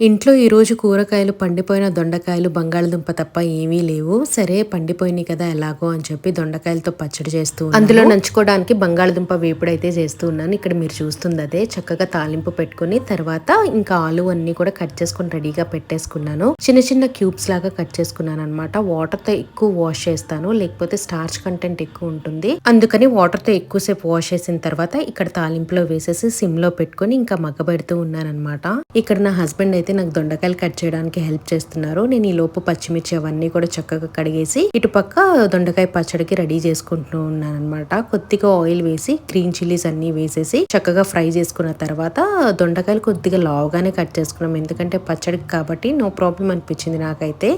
ఇంట్లో ఈరోజు కూరగాయలు పండిపోయిన దొండకాయలు బంగాళదుంప తప్ప ఏమీ లేవు. సరే పండిపోయినాయి కదా ఎలాగో అని చెప్పి దొండకాయలతో పచ్చడి చేస్తూ అందులో నంచుకోవడానికి బంగాళదుంప వేపుడైతే చేస్తూ ఉన్నాను. ఇక్కడ మీరు చూస్తుంది అదే. చక్కగా తాలింపు పెట్టుకుని తర్వాత ఇంకా ఆలు అన్ని కూడా కట్ చేసుకుని రెడీగా పెట్టేసుకున్నాను. చిన్న చిన్న క్యూబ్స్ లాగా కట్ చేసుకున్నాను అనమాట వాటర్తో ఎక్కువ వాష్ చేస్తాను. లేకపోతే స్టార్చ్ కంటెంట్ ఎక్కువ ఉంటుంది. అందుకని వాటర్తో ఎక్కువసేపు వాష్ చేసిన తర్వాత ఇక్కడ తాలింపులో వేసేసి సిమ్లో పెట్టుకుని ఇంకా మగ్గబెడుతూ ఉన్నాను అనమాట ఇక్కడ నా హస్బెండ్ అయితే నాకు దొండకాయలు కట్ చేయడానికి హెల్ప్ చేస్తున్నారు. నేను ఈ లోపు పచ్చిమిర్చి అవన్నీ కూడా చక్కగా కడిగేసి ఇటు పక్క దొండకాయ పచ్చడికి రెడీ చేసుకుంటూ ఉన్నాను అనమాట కొద్దిగా ఆయిల్ వేసి గ్రీన్ చిల్లీస్ అన్ని వేసేసి చక్కగా ఫ్రై చేసుకున్న తర్వాత దొండకాయలు కొద్దిగా లావుగానే కట్ చేసుకున్నాం. ఎందుకంటే పచ్చడికి కాబట్టి నో ప్రాబ్లం అనిపించింది నాకైతే.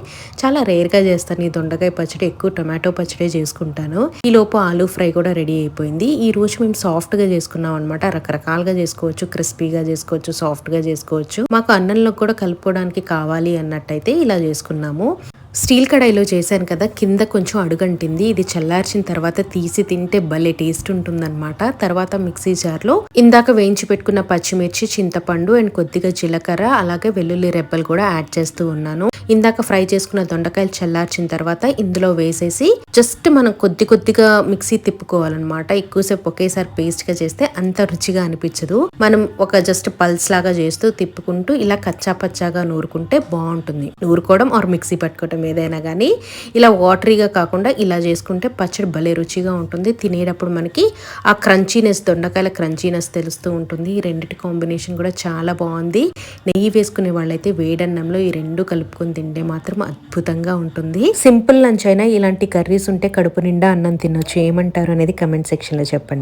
చాలా రేర్గా చేస్తాను ఈ దొండకాయ పచ్చడి. ఎక్కువ టొమాటో పచ్చడి చేసుకుంటాను. ఈ లోపు ఆలూ ఫ్రై కూడా రెడీ అయిపోయింది. ఈ రోజు మేము సాఫ్ట్గా చేసుకున్నాం అనమాట రకరకాలుగా చేసుకోవచ్చు క్రిస్పీగా చేసుకోవచ్చు సాఫ్ట్గా చేసుకోవచ్చు. మాకు అన్నంలో కూడా కలుపుకోవడానికి కావాలి అన్నట్టయితే ఇలా చేసుకున్నాము. స్టీల్ కడాయిలో చేశాను కదా కింద కొంచెం అడుగంటింది. ఇది చల్లార్చిన తర్వాత తీసి తింటే భలే టేస్ట్ ఉంటుందన్నమాట. తర్వాత మిక్సీ జార్లో ఇందాక వేయించి పెట్టుకున్న పచ్చిమిర్చి చింతపండు అండ్ కొద్దిగా జీలకర్ర అలాగే వెల్లుల్లి రెబ్బలు కూడా యాడ్ చేస్తూ ఉన్నాను. ఇందాక ఫ్రై చేసుకున్న దొండకాయలు చల్లార్చిన తర్వాత ఇందులో వేసేసి జస్ట్ మనం కొద్ది కొద్దిగా మిక్సీ తిప్పుకోవాలన్నమాట. ఎక్కువసేపు ఒకేసారి పేస్ట్గా చేస్తే అంత రుచిగా అనిపించదు. మనం ఒక జస్ట్ పల్స్ లాగా చేస్తూ తిప్పుకుంటూ ఇలా కచ్చా పచ్చాగా నూరుకుంటే బాగుంటుంది. నూరుకోవడం ఆర్ మిక్సీ పట్టుకోవడం ఏదైనా కానీ ఇలా వాటరీగా కాకుండా ఇలా చేసుకుంటే పచ్చడి భలే రుచిగా ఉంటుంది. తినేటప్పుడు మనకి ఆ క్రంచీనెస్ దొండకాయల క్రంచీనెస్ తెలుస్తూ ఉంటుంది. ఈ రెండింటి కాంబినేషన్ కూడా చాలా బాగుంది. నెయ్యి వేసుకునే వాళ్ళైతే వేడన్నంలో ఈ రెండు కలుపుకొని తింటే మాత్రం అద్భుతంగా ఉంటుంది. సింపుల్ లంచ్ అయినా ఇలాంటి కర్రీస్ ఉంటే కడుపు నిండా అన్నం తినొచ్చు. ఏమంటారు అనేది కమెంట్ సెక్షన్లో చెప్పండి.